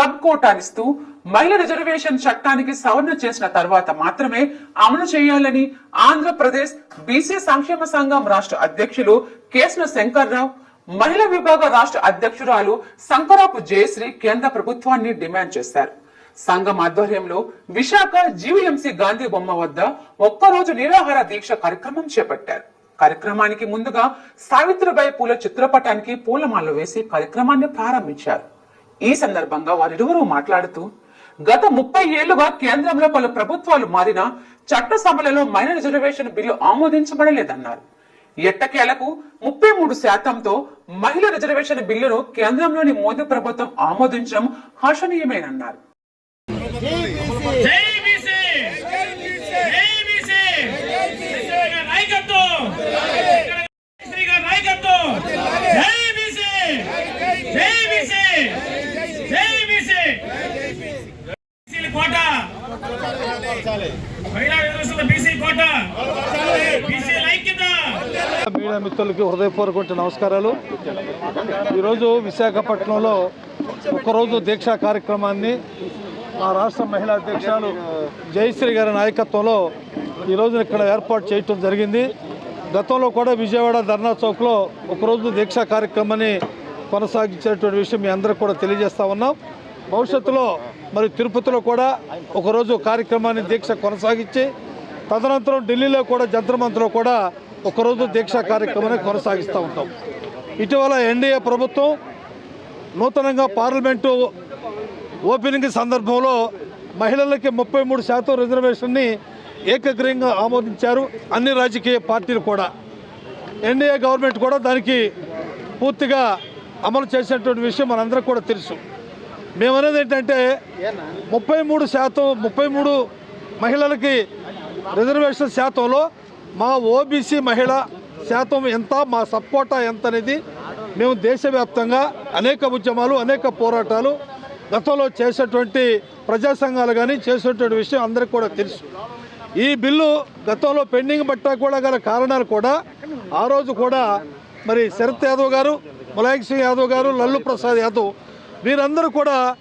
Sub కోటానిస్తూ మహిళా reservation చట్టానికి సవరణ చేసిన తర్వాత మాత్రమే అమలు చేయాలని ఆంధ్రప్రదేశ్ బీసీ సంక్షేమ సంఘం రాష్ట్ర అధ్యక్షులు కేసుల శంకర్రావు మహిళా విభాగ రాష్ట్ర అధ్యక్షురాలు శంకరాపు జయశ్రీ కేంద్ర ప్రభుత్వాన్ని డిమాండ్ చేశారు. సంఘం ఆధ్వర్యంలో విశాఖ జీవీఎంసీ గాంధీ బొమ్మ వద్ద ఒక్కరోజు నిరాహార దీక్ష కార్యక్రమం చేపట్టారు. కార్యక్రమానికి ముందుగా సావిత్రిబాయి పూల చిత్రపటానికి పూలమాలలు వేసి కార్యక్రమాన్ని ప్రారంభించారు. ఈ సందర్భంగా వారిరువురు మాట్లాడుతూ గత ముప్పై ఏళ్ళుగా కేంద్రంలో పలు ప్రభుత్వాలు మారినా చట్టసభలలో మైనర్ రిజర్వేషన్ బిల్లు ఆమోదించబడలేదన్నారు. ఎట్టకేలకు ముప్పై మూడు శాతంతో మహిళ రిజర్వేషన్ బిల్లును కేంద్రంలోని మోదీ ప్రభుత్వం ఆమోదించడం హర్షణీయమేనన్నారు. నాయకత్వం శ్రీ గారి నాయకత్వం జై బీసీ జై బీసీ జై బీసీ బీసీల కోట. మహిళా రిజర్వేషన్ల బీసీ కోట. ఐక్యత. మీడియా మిత్రులకి హృదయపూర్వక నమస్కారాలు. ఈరోజు విశాఖపట్నంలో ఒకరోజు దీక్షా కార్యక్రమాన్ని మా రాష్ట్ర మహిళా అధ్యక్షురాలు జయశ్రీ గారి నాయకత్వంలో ఈరోజు ఇక్కడ ఏర్పాటు చేయటం జరిగింది. గతంలో కూడా విజయవాడ ధర్నా చౌక్లో ఒకరోజు దీక్షా కార్యక్రమాన్ని కొనసాగించినటువంటి విషయం మీ అందరికి కూడా తెలియజేస్తా ఉన్నాం. భవిష్యత్తులో మరి తిరుపతిలో కూడా ఒకరోజు కార్యక్రమాన్ని దీక్ష కొనసాగించి తదనంతరం ఢిల్లీలో కూడా జంతర్ కూడా ఒకరోజు దీక్షా కార్యక్రమాన్ని కొనసాగిస్తూ ఉంటాం. ఇటీవల ఎన్డీఏ ప్రభుత్వం నూతనంగా పార్లమెంటు ఓపెనింగ్ సందర్భంలో మహిళలకి ముప్పై మూడు శాతం రిజర్వేషన్ని ఏకగ్రీయంగా ఆమోదించారు అన్ని రాజకీయ పార్టీలు కూడా. ఎన్డీఏ గవర్నమెంట్ కూడా దానికి పూర్తిగా అమలు చేసినటువంటి విషయం మనందరికీ కూడా తెలుసు. మేమనేది ఏంటంటే ముప్పై మూడు శాతం ముప్పై మూడు మహిళలకి రిజర్వేషన్ శాతంలో మా ఓబీసీ మహిళ శాతం ఎంత మా సపోటా ఎంత అనేది మేము దేశవ్యాప్తంగా అనేక ఉద్యమాలు అనేక పోరాటాలు గతంలో చేసేటువంటి ప్రజా సంఘాలు కానీ చేసేటువంటి విషయం అందరికీ కూడా తెలుసు. ఈ బిల్లు గతంలో పెండింగ్ పట్టా కూడా గల కారణాలు కూడా ఆ రోజు కూడా మరి శరత్ యాదవ్ గారు ములాయం సింగ్ యాదవ్ గారు లల్లు ప్రసాద్ యాదవ్ వీరందరూ కూడా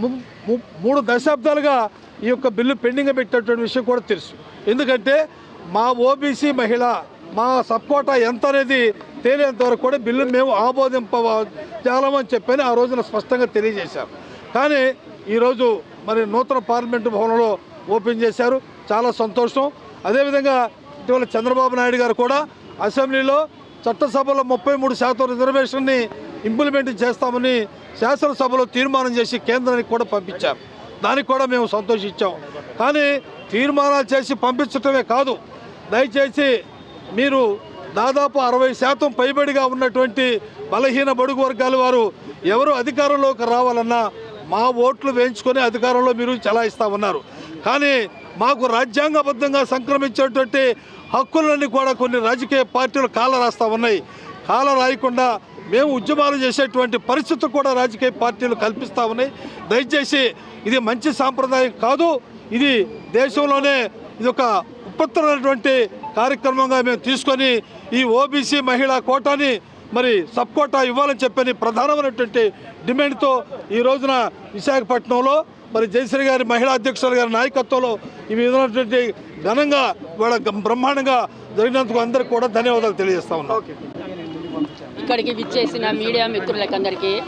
ము- మూడు దశాబ్దాలుగా ఈ యొక్క బిల్లు పెండింగ్ పెట్టినటువంటి విషయం కూడా తెలుసు. ఎందుకంటే మా ఓబీసీ మహిళ మా సపోటా ఎంత అనేది తేలేంత వరకు కూడా బిల్లు మేము ఆమోదింపజాలమని చెప్పని ఆ రోజున స్పష్టంగా తెలియజేశారు. కానీ ఈరోజు మరి నూతన పార్లమెంటు భవనంలో ఓపెన్ చేశారు. చాలా సంతోషం. అదేవిధంగా ఇటీవల చంద్రబాబు నాయుడు గారు కూడా అసెంబ్లీలో చట్టసభలో ముప్పై మూడు శాతం రిజర్వేషన్ని ఇంప్లిమెంట్ చేస్తామని శాసనసభలో తీర్మానం చేసి కేంద్రానికి కూడా పంపించారు దానికి కూడా మేము సంతోషించాం. కానీ తీర్మానాలు చేసి పంపించటమే కాదు దయచేసి మీరు దాదాపు అరవై శాతం పైబడిగా ఉన్నటువంటి బలహీన బడుగు వర్గాల వారు ఎవరు అధికారంలోకి రావాలన్నా మా ఓట్లు వేయించుకొని అధికారంలో మీరు చలాయిస్తా ఉన్నారు. కానీ మాకు రాజ్యాంగబద్ధంగా సంక్రమించేటువంటి హక్కులన్నీ కూడా కొన్ని రాజకీయ పార్టీలు కాల రాస్తా ఉన్నాయి. కాల రాయకుండా మేము ఉద్యమాలు చేసేటువంటి పరిస్థితి కూడా రాజకీయ పార్టీలు కల్పిస్తూ ఉన్నాయి. దయచేసి ఇది మంచి సాంప్రదాయం కాదు. ఇది దేశంలోనే ఇది ఒక ఉపత్తరమైనటువంటి కార్యక్రమంగా మేము తీసుకొని ఈ ఓబీసీ మహిళా కోటాని మరి సబ్ కోటా ఇవ్వాలని చెప్పని ప్రధానమైనటువంటి డిమాండ్తో ఈ రోజున విశాఖపట్నంలో మరి జయశ్రీ గారి మహిళా అధ్యక్షుల గారి నాయకత్వంలో ఈ విధమైనటువంటి ఘనంగా వాళ్ళ బ్రహ్మాండంగా జరిగినందుకు అందరికీ కూడా ధన్యవాదాలు తెలియజేస్తా ఉన్నాం. ఇక్కడికి విచ్చేసిన మీడియా మిత్రులకందరికీ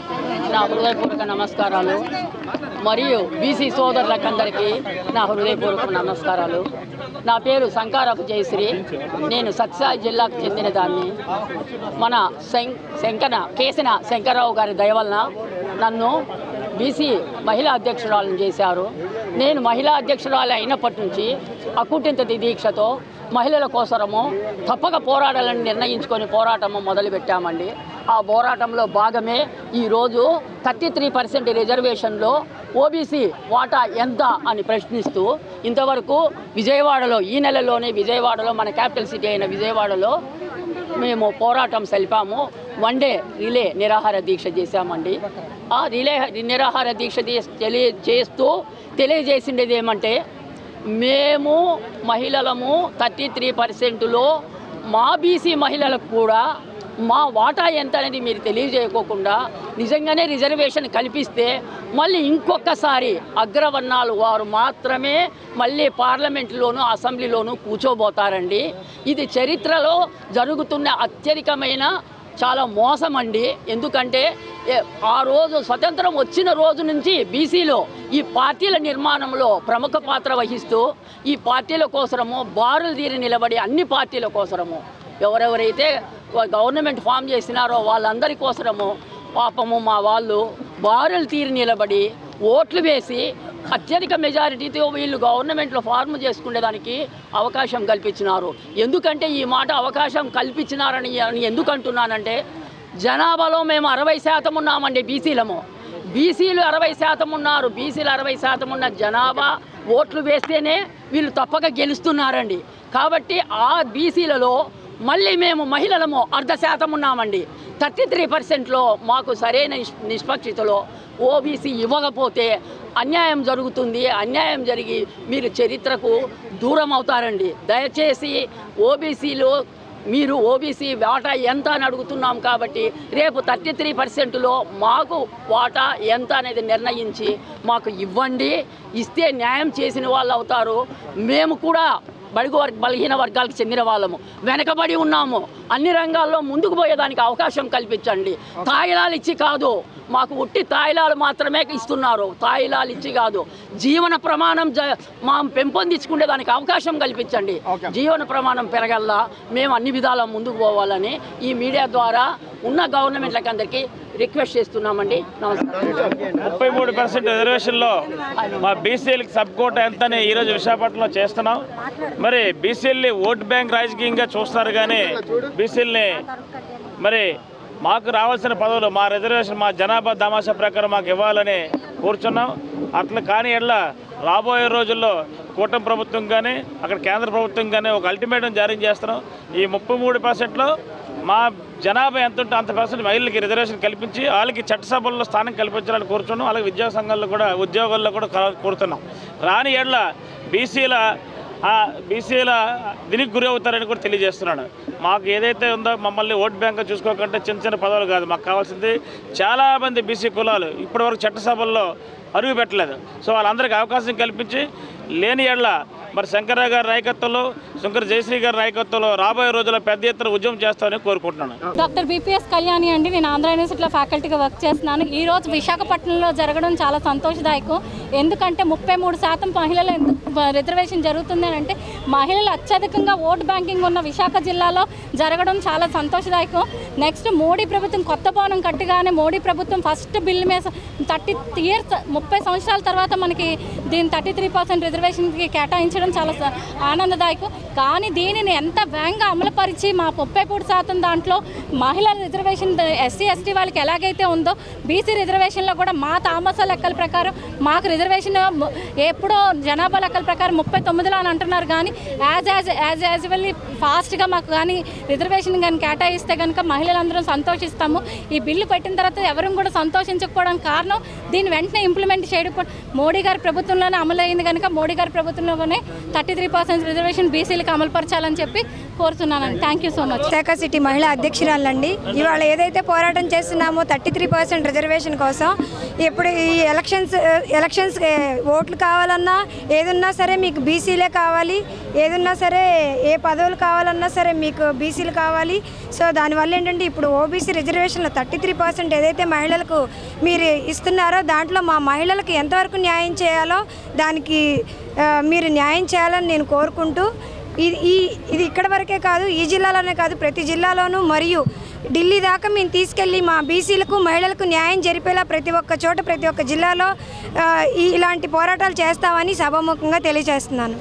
నా హృదయపూర్వక నమస్కారాలు. మరియు బీసీ సోదరులకందరికీ నా హృదయపూర్వక నమస్కారాలు. నా పేరు శంకారపు జయశ్రీ. నేను సత్సాయి జిల్లాకు చెందిన దాన్ని. మన శం శంకన కేసిన శంకరరావు గారి దయవలన నన్ను బీసీ మహిళా అధ్యక్షురాలను చేశారు. నేను మహిళా అధ్యక్షురాలు అయినప్పటి నుంచి అకుటింత దీక్షతో మహిళల కోసరము తప్పక పోరాడాలని నిర్ణయించుకొని పోరాటము మొదలుపెట్టామండి. ఆ పోరాటంలో భాగమే ఈరోజు థర్టీ త్రీ పర్సెంట్ రిజర్వేషన్లో ఓబీసీ వాటా ఎంత అని ప్రశ్నిస్తూ ఇంతవరకు విజయవాడలో ఈ నెలలోనే విజయవాడలో మన క్యాపిటల్ సిటీ అయిన విజయవాడలో మేము పోరాటం సలిపాము. వన్ డే రిలే నిరాహార దీక్ష చేశామండి. ఆ రిలే నిరాహార దీక్ష తెలియ చేస్తూ తెలియజేసిండేది ఏమంటే మేము మహిళలము థర్టీ త్రీ పర్సెంట్లో మా బీసీ మహిళలకు కూడా మా వాటా ఎంత అనేది మీరు తెలియజేయకోకుండా నిజంగానే రిజర్వేషన్ కల్పిస్తే మళ్ళీ ఇంకొకసారి అగ్రవర్ణాలు వారు మాత్రమే మళ్ళీ పార్లమెంట్లోనూ అసెంబ్లీలోనూ కూర్చోబోతారండి. ఇది చరిత్రలో జరుగుతున్న అత్యధికమైన చాలా మోసం అండి ఎందుకంటే ఆ రోజు స్వతంత్రం వచ్చిన రోజు నుంచి బీసీలో ఈ పార్టీల నిర్మాణంలో ప్రముఖ పాత్ర వహిస్తూ ఈ పార్టీల కోసరము బారులు తీరి నిలబడి అన్ని పార్టీల కోసరము ఎవరెవరైతే గవర్నమెంట్ ఫామ్ చేసినారో వాళ్ళందరి కోసరము పాపము మా వాళ్ళు బారులు తీరి నిలబడి ఓట్లు వేసి అత్యధిక మెజారిటీతో వీళ్ళు గవర్నమెంట్లో ఫార్మ్ చేసుకునేదానికి అవకాశం కల్పించినారు. ఎందుకంటే ఈ మాట అవకాశం కల్పించినారని అని ఎందుకు అంటున్నానంటే జనాభాలో మేము అరవై శాతం ఉన్నామండి బీసీలము. బీసీలు అరవై శాతం ఉన్నారు. బీసీలు అరవై శాతం ఉన్న జనాభా ఓట్లు వేస్తేనే వీళ్ళు తప్పక గెలుస్తున్నారండి. కాబట్టి ఆ బీసీలలో మళ్ళీ మేము మహిళలము అర్ధ శాతం ఉన్నామండి. థర్టీ త్రీ పర్సెంట్లో మాకు సరైన నిష్- నిష్పక్షితలో ఓబీసీ ఇవ్వకపోతే అన్యాయం జరుగుతుంది. అన్యాయం జరిగి మీరు చరిత్రకు దూరం అవుతారండి. దయచేసి ఓబీసీలో మీరు ఓబీసీ వాటా ఎంత అని అడుగుతున్నాం కాబట్టి రేపు థర్టీ త్రీ పర్సెంట్లో మాకు వాటా ఎంత అనేది నిర్ణయించి మాకు ఇవ్వండి. ఇస్తే న్యాయం చేసిన వాళ్ళు అవుతారు. మేము కూడా బడుగు వర్గ బలహీన వర్గాలకు చెందిన వాళ్ళము. వెనకబడి ఉన్నాము. అన్ని రంగాల్లో ముందుకు పోయేదానికి అవకాశం కల్పించండి. తాయిలాలు ఇచ్చి కాదు. మాకు ఉట్టి తాయిలాలు మాత్రమే ఇస్తున్నారు. తాయిలాలు ఇచ్చి కాదు. జీవన ప్రమాణం జ మా పెంపొందించుకునే దానికి అవకాశం కల్పించండి. జీవన ప్రమాణం పెరగల్లా మేము అన్ని విధాల ముందుకు పోవాలని ఈ మీడియా ద్వారా ఉన్న గవర్నమెంట్లకు అందరికీ రిక్వెస్ట్ చేస్తున్నామండి. నమస్కారం. ముప్పై మూడు పర్సెంట్ రిజర్వేషన్లో మా బీసీఎల్కి సబ్ కోట ఎంతని ఈరోజు విశాఖపట్నంలో చేస్తున్నాం. మరి బీసీఎల్ని ఓట్ బ్యాంక్ రాజకీయంగా చూస్తారు కానీ బీసీఎల్ని మరి మాకు రావాల్సిన పదవులు మా రిజర్వేషన్ మా జనాభా దామాషా ప్రకారం మాకు ఇవ్వాలని కూర్చున్నాం. అట్లా కానీ ఎట్లా రాబోయే రోజుల్లో కూటమి ప్రభుత్వం కానీ అక్కడ కేంద్ర ప్రభుత్వం కానీ ఒక అల్టిమేటం జారీ చేస్తున్నాం. ఈ ముప్పై మూడు పర్సెంట్లో మా జనాభా ఎంత ఉంటే అంత పర్సెంట్ మహిళలకి రిజర్వేషన్ కల్పించి వాళ్ళకి చట్టసభల్లో స్థానం కల్పించాలని కోరుతున్నాం అలాగే విద్యా సంఘాల్లో కూడా ఉద్యోగాల్లో కూడా కోరుతున్నాం. రాని ఏళ్ళ బీసీల బీసీల దీనికి గురి అవుతారని కూడా తెలియజేస్తున్నాను. మాకు ఏదైతే ఉందో మమ్మల్ని ఓట్ బ్యాంక్ చూసుకోకుండా చిన్న చిన్న పదవులు కాదు. మాకు కావాల్సింది చాలామంది బీసీ కులాలు ఇప్పటివరకు చట్టసభల్లో అరుగు పెట్టలేదు. సో వాళ్ళందరికీ అవకాశం కల్పించి లేని ఏళ్ళ మరి శంకరరావు గారి నాయకత్వంలో శంకర్ జయశ్రీ గారి నాయకత్వంలో రాబోయే రోజుల్లో పెద్ద ఎత్తున ఉద్యమం చేస్తామని కోరుకుంటున్నాను. డాక్టర్ బీపీఎస్ కళ్యాణి అండి. నేను ఆంధ్ర యూనివర్సిటీలో ఫ్యాకల్టీగా వర్క్ చేస్తున్నాను. ఈ రోజు విశాఖపట్నంలో జరగడం చాలా సంతోషదాయకం. ఎందుకంటే ముప్పై మూడు శాతం మహిళలు రిజర్వేషన్ జరుగుతుంది అని అంటే మహిళలు అత్యధికంగా ఓట్ బ్యాంకింగ్ ఉన్న విశాఖ జిల్లాలో జరగడం చాలా సంతోషదాయకం. నెక్స్ట్ మోడీ ప్రభుత్వం కొత్త భవనం కట్టగానే మోడీ ప్రభుత్వం ఫస్ట్ బిల్ మీద థర్టీ ఇయర్స్ ముప్పై సంవత్సరాల తర్వాత మనకి దీని థర్టీ త్రీ పర్సెంట్ రిజర్వేషన్కి కేటాయించడం చాలా ఆనందదాయకం. కానీ దీనిని ఎంత వేగంగా అమలుపరిచి మా ముప్పై మూడు శాతం దాంట్లో మహిళల రిజర్వేషన్ ఎస్సీ ఎస్టీ వాళ్ళకి ఎలాగైతే ఉందో బీసీ రిజర్వేషన్లో కూడా మా తామస లెక్కల ప్రకారం మాకు రిజర్వేషన్ ఎప్పుడో జనాభా లెక్కల ప్రకారం ముప్పై తొమ్మిదిలో అని అంటున్నారు. కానీ యాజ్ యాజ్ యాజ్ యాజువల్లీ ఫాస్ట్గా మాకు కానీ రిజర్వేషన్ కానీ కేటాయిస్తే కనుక మహిళలందరం సంతోషిస్తాము. ఈ బిల్లు పెట్టిన తర్వాత ఎవరు కూడా సంతోషించకపోవడానికి కారణం దీన్ని వెంటనే ఇంప్లిమెంట్ చేయడం మోడీ గారి ప్రభుత్వంలోనే అమలైంది కనుక మోడీ గారి ప్రభుత్వంలోనే థర్టీ త్రీ పర్సెంట్ రిజర్వేషన్ బీసీలకు అమలుపరచాలని చెప్పి కోరుతున్నానండి. Thank you so much Visakha city మహిళా అధ్యక్షురాలండి. ఇవాళ ఏదైతే పోరాటం చేస్తున్నామో థర్టీ త్రీ పర్సెంట్ రిజర్వేషన్ కోసం ఇప్పుడు ఈ ఎలక్షన్స్ ఎలక్షన్స్ ఓట్లు కావాలన్నా ఏదున్నా సరే మీకు బీసీలే కావాలి. ఏదున్నా సరే ఏ పదవులు కావాలన్నా సరే మీకు బీసీలు కావాలి. సో దానివల్ల ఏంటంటే ఇప్పుడు ఓబీసీ రిజర్వేషన్లో థర్టీ త్రీ పర్సెంట్ ఏదైతే మహిళలకు మీరు ఇస్తున్నారో దాంట్లో మా మహిళలకు ఎంతవరకు న్యాయం చేయాలో దానికి మీరు న్యాయం చేయాలని నేను కోరుకుంటూ ఇది ఈ ఇది ఇక్కడ వరకే కాదు ఈ జిల్లాలోనే కాదు ప్రతి జిల్లాలోనూ మరియు ఢిల్లీ దాకా మేము తీసుకెళ్ళి మా బీసీలకు మహిళలకు న్యాయం జరిపేలా ప్రతి ఒక్క చోట ప్రతి ఒక్క జిల్లాలో ఈ- ఇలాంటి పోరాటాలు చేస్తామని సభాముఖంగా తెలియజేస్తున్నాను.